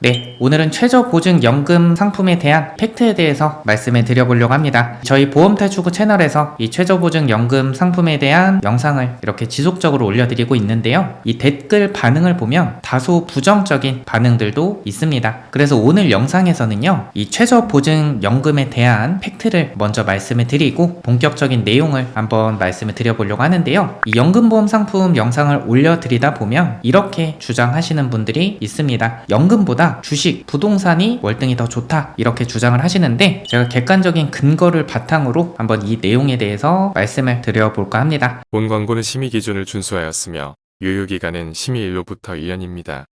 네, 오늘은 최저보증연금 상품에 대한 팩트에 대해서 말씀을 드려보려고 합니다. 저희 보험탈출구 채널에서 이 최저보증연금 상품에 대한 영상을 이렇게 지속적으로 올려드리고 있는데요. 이 댓글 반응을 보면 다소 부정적인 반응들도 있습니다. 그래서 오늘 영상에서는요, 이 최저보증연금에 대한 팩트를 먼저 말씀을 드리고 본격적인 내용을 한번 말씀을 드려보려고 하는데요. 이 연금보험 상품 영상을 올려드리다 보면 이렇게 주장하시는 분들이 있습니다. 연금보다 주식, 부동산이 월등히 더 좋다 이렇게 주장을 하시는데 제가 객관적인 근거를 바탕으로 한번 이 내용에 대해서 말씀을 드려볼까 합니다. 본 광고는 심의 기준을 준수하였으며 유효기간은 심의일로부터 1년입니다.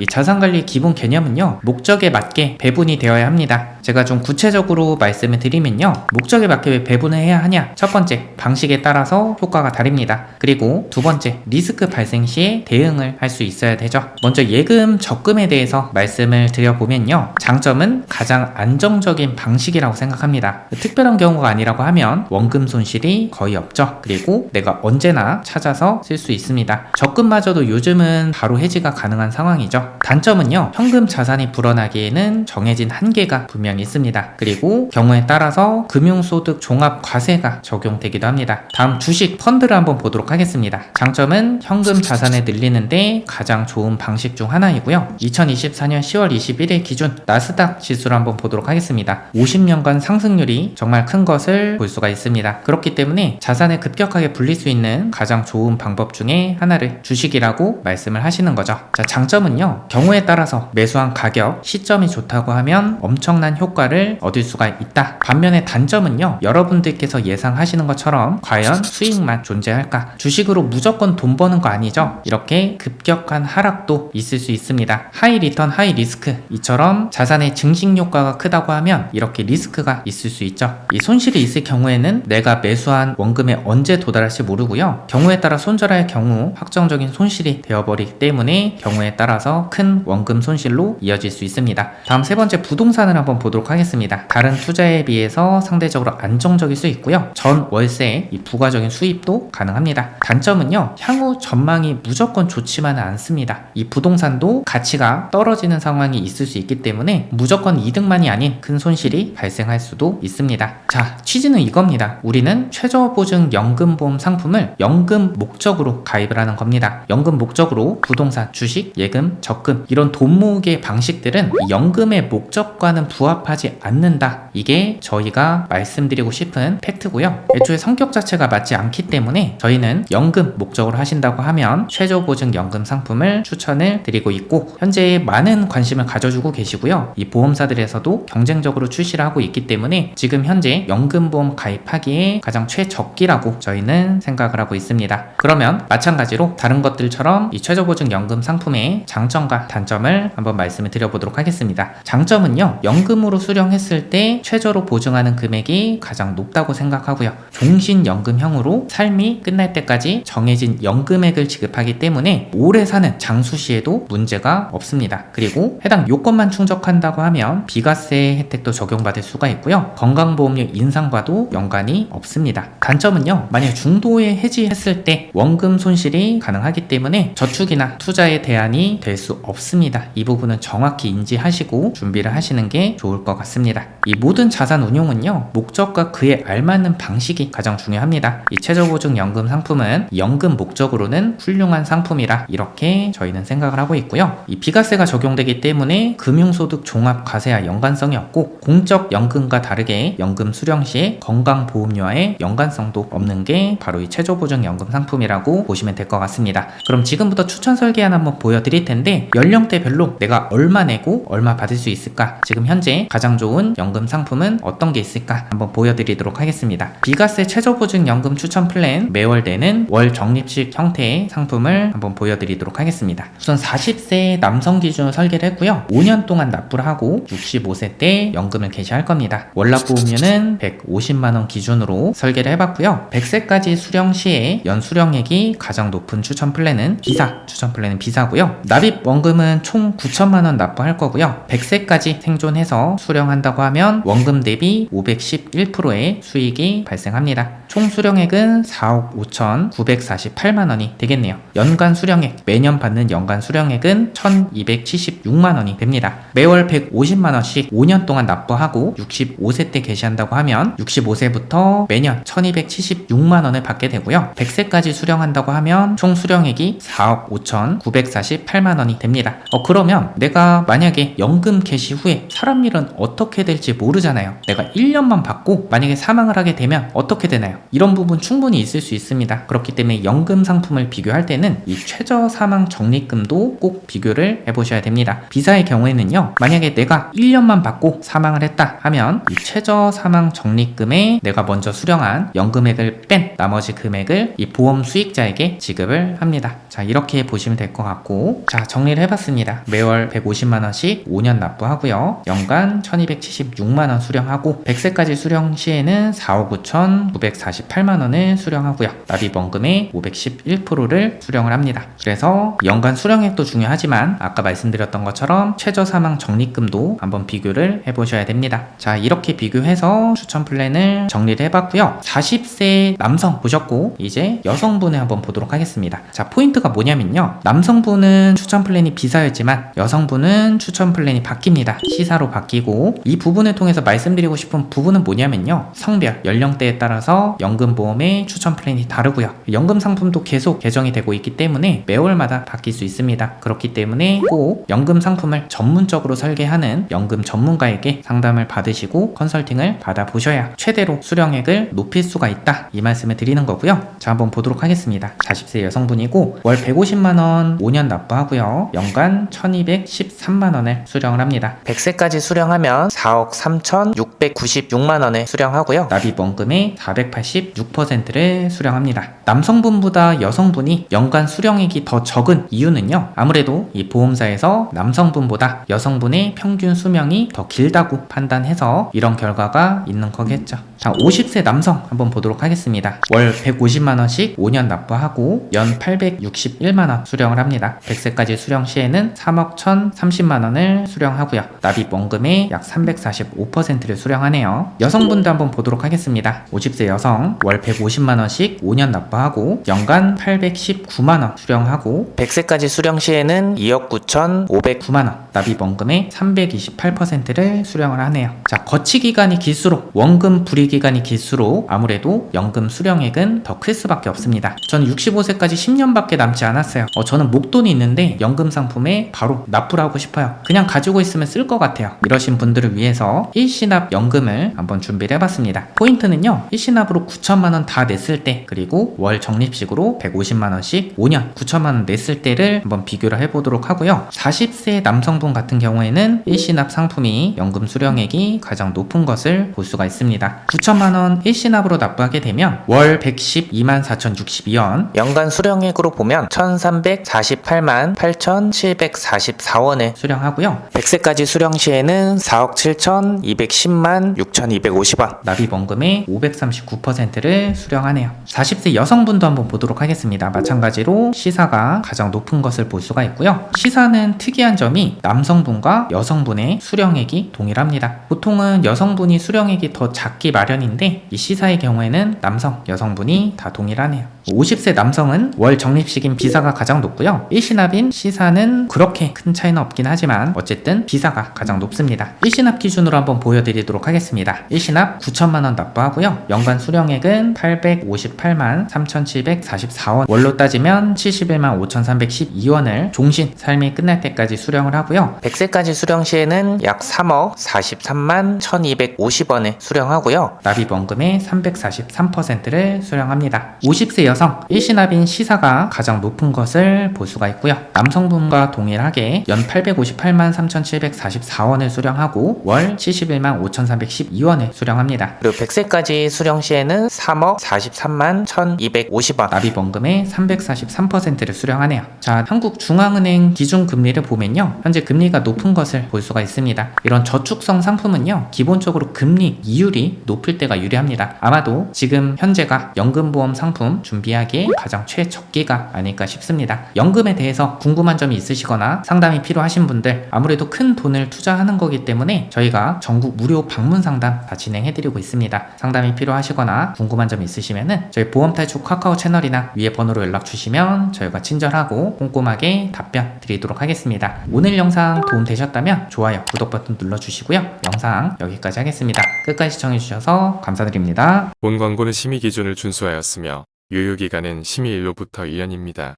이 자산관리 기본 개념은요, 목적에 맞게 배분이 되어야 합니다. 제가 좀 구체적으로 말씀을 드리면요, 목적에 맞게 왜 배분을 해야 하냐? 첫 번째, 방식에 따라서 효과가 다릅니다. 그리고 두 번째, 리스크 발생 시에 대응을 할 수 있어야 되죠. 먼저 예금, 적금에 대해서 말씀을 드려보면요, 장점은 가장 안정적인 방식이라고 생각합니다. 특별한 경우가 아니라고 하면 원금 손실이 거의 없죠. 그리고 내가 언제나 찾아서 쓸 수 있습니다. 적금마저도 요즘은 바로 해지가 가능한 상황이죠. 단점은요, 현금 자산이 불어나기에는 정해진 한계가 분명히 있습니다. 그리고 경우에 따라서 금융소득 종합 과세가 적용되기도 합니다. 다음 주식 펀드를 한번 보도록 하겠습니다. 장점은 현금 자산을 늘리는데 가장 좋은 방식 중 하나이고요. 2024년 10월 21일 기준 나스닥 지수를 한번 보도록 하겠습니다. 50년간 상승률이 정말 큰 것을 볼 수가 있습니다. 그렇기 때문에 자산을 급격하게 불릴 수 있는 가장 좋은 방법 중에 하나를 주식이라고 말씀을 하시는 거죠. 자, 장점은요. 경우에 따라서 매수한 가격, 시점이 좋다고 하면 엄청난 효과를 얻을 수가 있다. 반면에 단점은요. 여러분들께서 예상하시는 것처럼 과연 수익만 존재할까? 주식으로 무조건 돈 버는 거 아니죠? 이렇게 급격한 하락도 있을 수 있습니다. 하이 리턴, 하이 리스크. 이처럼 자산의 증식 효과가 크다고 하면 이렇게 리스크가 있을 수 있죠. 이 손실이 있을 경우에는 내가 매수한 원금에 언제 도달할지 모르고요. 경우에 따라 손절할 경우 확정적인 손실이 되어버리기 때문에 경우에 따라서 큰 원금 손실로 이어질 수 있습니다. 다음 세 번째 부동산을 한번 보도록 하겠습니다. 다른 투자에 비해서 상대적으로 안정적일 수 있고요. 전 월세 이 부가적인 수입도 가능합니다. 단점은요. 향후 전망이 무조건 좋지만은 않습니다. 이 부동산도 가치가 떨어지는 상황이 있을 수 있기 때문에 무조건 이득만이 아닌 큰 손실이 발생할 수도 있습니다. 자, 취지는 이겁니다. 우리는 최저보증 연금보험 상품을 연금 목적으로 가입을 하는 겁니다. 연금 목적으로 부동산, 주식, 예금, 적금 이런 돈 모으기의 방식들은 이 연금의 목적과는 부합하지 않는다. 이게 저희가 말씀드리고 싶은 팩트고요. 애초에 성격 자체가 맞지 않기 때문에 저희는 연금 목적으로 하신다고 하면 최저보증 연금 상품을 추천을 드리고 있고 현재 많은 관심을 가져주고 계시고요. 이 보험사들에서도 경쟁적으로 출시를 하고 있기 때문에 지금 현재 연금보험 가입하기에 가장 최적기라고 저희는 생각을 하고 있습니다. 그러면 마찬가지로 다른 것들처럼 이 최저보증 연금 상품의 장점 과 단점을 한번 말씀을 드려보도록 하겠습니다. 장점은요, 연금으로 수령했을 때 최저로 보증하는 금액이 가장 높다고 생각하고요. 종신연금형으로 삶이 끝날 때까지 정해진 연금액을 지급하기 때문에 오래 사는 장수시에도 문제가 없습니다. 그리고 해당 요건만 충족한다고 하면 비과세 혜택도 적용받을 수가 있고요. 건강보험료 인상과도 연관이 없습니다. 단점은요, 만약 중도에 해지했을 때 원금 손실이 가능하기 때문에 저축이나 투자의 대안이 될 수 없습니다. 이 부분은 정확히 인지하시고 준비를 하시는 게 좋을 것 같습니다. 이 모든 자산 운용은요, 목적과 그에 알맞는 방식이 가장 중요합니다. 이 최저보증연금 상품은 연금 목적으로는 훌륭한 상품이라 이렇게 저희는 생각을 하고 있고요. 이 비과세가 적용되기 때문에 금융소득 종합 과세와 연관성이 없고 공적 연금과 다르게 연금 수령 시에 건강보험료와의 연관성도 없는 게 바로 이 최저보증연금 상품이라고 보시면 될 것 같습니다. 그럼 지금부터 추천 설계안 한번 보여드릴 텐데 연령대별로 내가 얼마 내고 얼마 받을 수 있을까? 지금 현재 가장 좋은 연금 상품은 어떤 게 있을까? 한번 보여드리도록 하겠습니다. 비과세 최저보증연금 추천 플랜 매월 내는 월 적립식 형태의 상품을 한번 보여드리도록 하겠습니다. 우선 40세 남성 기준으로 설계를 했고요. 5년 동안 납부를 하고 65세 때 연금을 개시할 겁니다. 월납 보험료는 150만원 기준으로 설계를 해봤고요. 100세까지 수령 시에 연 수령액이 가장 높은 추천 플랜은 비사, 추천 플랜은 비사고요. 납입 원금은 총 9천만 원 납부할 거고요. 100세까지 생존해서 수령한다고 하면 원금 대비 511%의 수익이 발생합니다. 총 수령액은 4억 5,948만 원이 되겠네요. 연간 수령액, 매년 받는 연간 수령액은 1,276만 원이 됩니다. 매월 150만 원씩 5년 동안 납부하고 65세 때 개시한다고 하면 65세부터 매년 1,276만 원을 받게 되고요. 100세까지 수령한다고 하면 총 수령액이 4억 5,948만 원이 됩니다. 어, 그러면 내가 만약에 연금 개시 후에 사람 일은 어떻게 될지 모르잖아요. 내가 1년만 받고 만약에 사망을 하게 되면 어떻게 되나요? 이런 부분 충분히 있을 수 있습니다. 그렇기 때문에 연금 상품을 비교할 때는 이 최저 사망 적립금도 꼭 비교를 해보셔야 됩니다. 비사의 경우에는요, 만약에 내가 1년만 받고 사망을 했다 하면 이 최저 사망 적립금에 내가 먼저 수령한 연금액을 뺀 나머지 금액을 이 보험 수익자에게 지급을 합니다. 자, 이렇게 보시면 될 것 같고, 자, 정리 를 해봤습니다. 매월 150만원씩 5년 납부하고요. 연간 1276만원 수령하고, 100세까지 수령 시에는 4억 9,948만원을 수령하고요. 납입원금의 511%를 수령을 합니다. 그래서 연간 수령액도 중요하지만, 아까 말씀드렸던 것처럼 최저 사망 적립금도 한번 비교를 해보셔야 됩니다. 자, 이렇게 비교해서 추천 플랜을 정리를 해봤고요. 40세 남성 보셨고, 이제 여성분을 한번 보도록 하겠습니다. 자, 포인트가 뭐냐면요. 남성분은 추천 플랜 이 비사였지만, 여성분은 추천 플랜이 바뀝니다. 시사로 바뀌고, 이 부분을 통해서 말씀드리고 싶은 부분은 뭐냐면요. 성별, 연령대에 따라서 연금보험의 추천 플랜이 다르고요. 연금 상품도 계속 개정이 되고 있기 때문에 매월마다 바뀔 수 있습니다. 그렇기 때문에 꼭 연금 상품을 전문적으로 설계하는 연금 전문가에게 상담을 받으시고 컨설팅을 받아보셔야 최대로 수령액을 높일 수가 있다. 이 말씀을 드리는 거고요. 자, 한번 보도록 하겠습니다. 40세 여성분이고 월 150만원 5년 납부하고요. 연간 1213만 원을 수령을 합니다. 100세까지 수령하면 4억 3,696만원을 수령하고요. 납입원금의 486%를 수령합니다. 남성분보다 여성분이 연간 수령액이 더 적은 이유는요. 아무래도 이 보험사에서 남성분보다 여성분의 평균 수명이 더 길다고 판단해서 이런 결과가 있는 거겠죠. 자, 50세 남성 한번 보도록 하겠습니다. 월 150만원씩 5년 납부하고 연 861만원 수령을 합니다. 100세까지 수령 시에는 3억 1030만원을 수령하고요. 납입 원금의 약 345%를 수령하네요. 여성분도 한번 보도록 하겠습니다. 50세 여성 월 150만원씩 5년 납부하고 연간 819만원 수령하고 100세까지 수령 시에는 2억 9,509만원 납입 원금의 328%를 수령을 하네요. 자, 거치 기간이 길수록 원금 불이 기간이 길수록 아무래도 연금 수령액은 더 클 수밖에 없습니다. 저는 65세까지 10년밖에 남지 않았어요. 어, 저는 목돈이 있는데 연금 상품에 바로 납부를 하고 싶어요. 그냥 가지고 있으면 쓸 것 같아요. 이러신 분들을 위해서 일시납 연금을 한번 준비를 해봤습니다. 포인트는요, 일시납으로 9천만 원 다 냈을 때, 그리고 월 적립식으로 150만 원씩 5년 9천만 원 냈을 때를 한번 비교를 해보도록 하고요. 40세 남성분 같은 경우에는 일시납 상품이 연금 수령액이 가장 높은 것을 볼 수가 있습니다. 9천만 원 일시납으로 납부하게 되면 월 112만 4,062원, 연간 수령액으로 보면 1,348만 8,744원을 수령하고요. 100세까지 수령 시에는 4억 7,210만 6,250원, 납입원금의 539%를 수령하네요. 40세 여성분도 한번 보도록 하겠습니다. 마찬가지로 시사가 가장 높은 것을 볼 수가 있고요. 시사는 특이한 점이 남성분과 여성분의 수령액이 동일합니다. 보통은 여성분이 수령액이 더 작기 마련 인데 이 시사의 경우에는 남성, 여성분이 다 동일하네요. 50세 남성은 월 적립식인 비사가 가장 높고요. 일시납인 시사는 그렇게 큰 차이는 없긴 하지만 어쨌든 비사가 가장 높습니다. 일시납 기준으로 한번 보여드리도록 하겠습니다. 일시납 9천만 원 납부하고요. 연간 수령액은 858만 3,744원. 월로 따지면 71만 5,312원을 종신 삶이 끝날 때까지 수령을 하고요. 100세까지 수령 시에는 약 3억 43만 1,250원을 수령하고요. 납입원금의 343%를 수령합니다. 50세 여성 일시납인 시사가 가장 높은 것을 볼 수가 있고요. 남성분과 동일하게 연 858만 3,744원을 수령하고 월 71만 5,312원을 수령합니다. 그리고 100세까지 수령 시에는 3억 43만 1,250원 납입원금의 343%를 수령하네요. 자, 한국중앙은행 기준금리를 보면요. 현재 금리가 높은 것을 볼 수가 있습니다. 이런 저축성 상품은요. 기본적으로 금리 이율이 높을 때가 유리합니다. 아마도 지금 현재가 연금보험 상품 준비 준비하기에 가장 최적기가 아닐까 싶습니다. 연금에 대해서 궁금한 점이 있으시거나 상담이 필요하신 분들 아무래도 큰 돈을 투자하는 거기 때문에 저희가 전국 무료 방문 상담 다 진행해드리고 있습니다. 상담이 필요하시거나 궁금한 점 있으시면은 저희 보험탈출 카카오 채널이나 위에 번호로 연락 주시면 저희가 친절하고 꼼꼼하게 답변 드리도록 하겠습니다. 오늘 영상 도움 되셨다면 좋아요, 구독 버튼 눌러주시고요. 영상 여기까지 하겠습니다. 끝까지 시청해주셔서 감사드립니다. 본 광고는 심의 기준을 준수하였으며 유효기간은 심의일로부터 1년입니다.